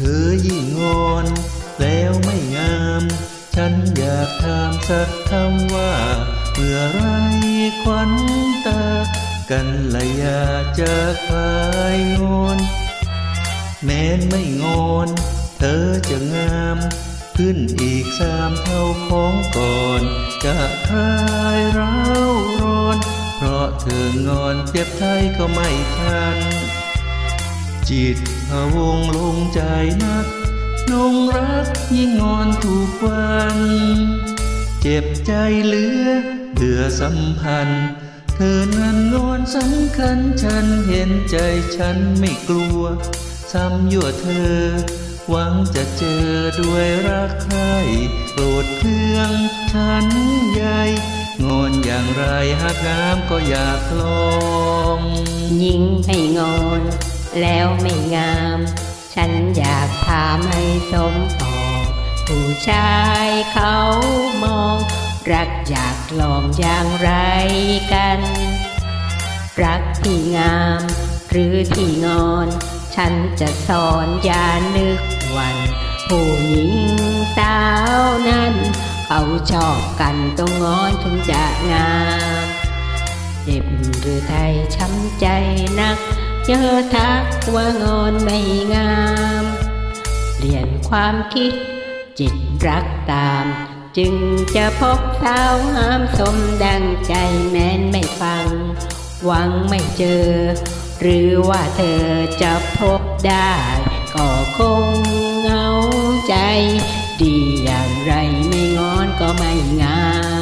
ธอยิ่งงอน แล้วไม่งาม ฉันอยากถามสักคำว่า เมื่อไรควันตา กันละอยากจะคลายงอน แม้นไม่งอน เธอจะงาม ขึ้นอีกสามเท่าของก่อน จะคลายร้าวร้อน เพราะเธองอนเจ็บไทยก็ไม่ทัน จิตพะวงลงใจนักนงรักยิ่งงอนทุกวัน เจ็บใจเหลือเบื่อสัมพันธ์ เธอนั้นงอนสำคัญฉันเห็นใจฉันไม่กลัว ซ้ำยั่วเธอ หวังจะเจอด้วยรักใครโปรดเครื่องฉันใหญ่งอนอย่างไรหากงามก็อยากลอง ยิ่งให้งอน แล้วไม่งาม ฉันอยากถามให้สมปองผู้ชายเขามอง รักอยากลองอย่างไรกัน รักที่งาม หรือที่งอน ฉันจะสอนอย่านึกวัน ผู้หญิงสาวนั้น เขาชอบกันต้องงอนถึงจะงาม เจ็บหรือไทยช้ำใจนัก เจอทักว่างอนไม่งาม เปลี่ยนความคิด จิตรักตาม จึงจะพบสาวงามสมดังใจแม้นไม่ฟัง หวังไม่เจอ หรือว่าเธอจะพบได้ ก็คงเหงาใจ ดีอย่างไรไม่งอนก็ไม่งาม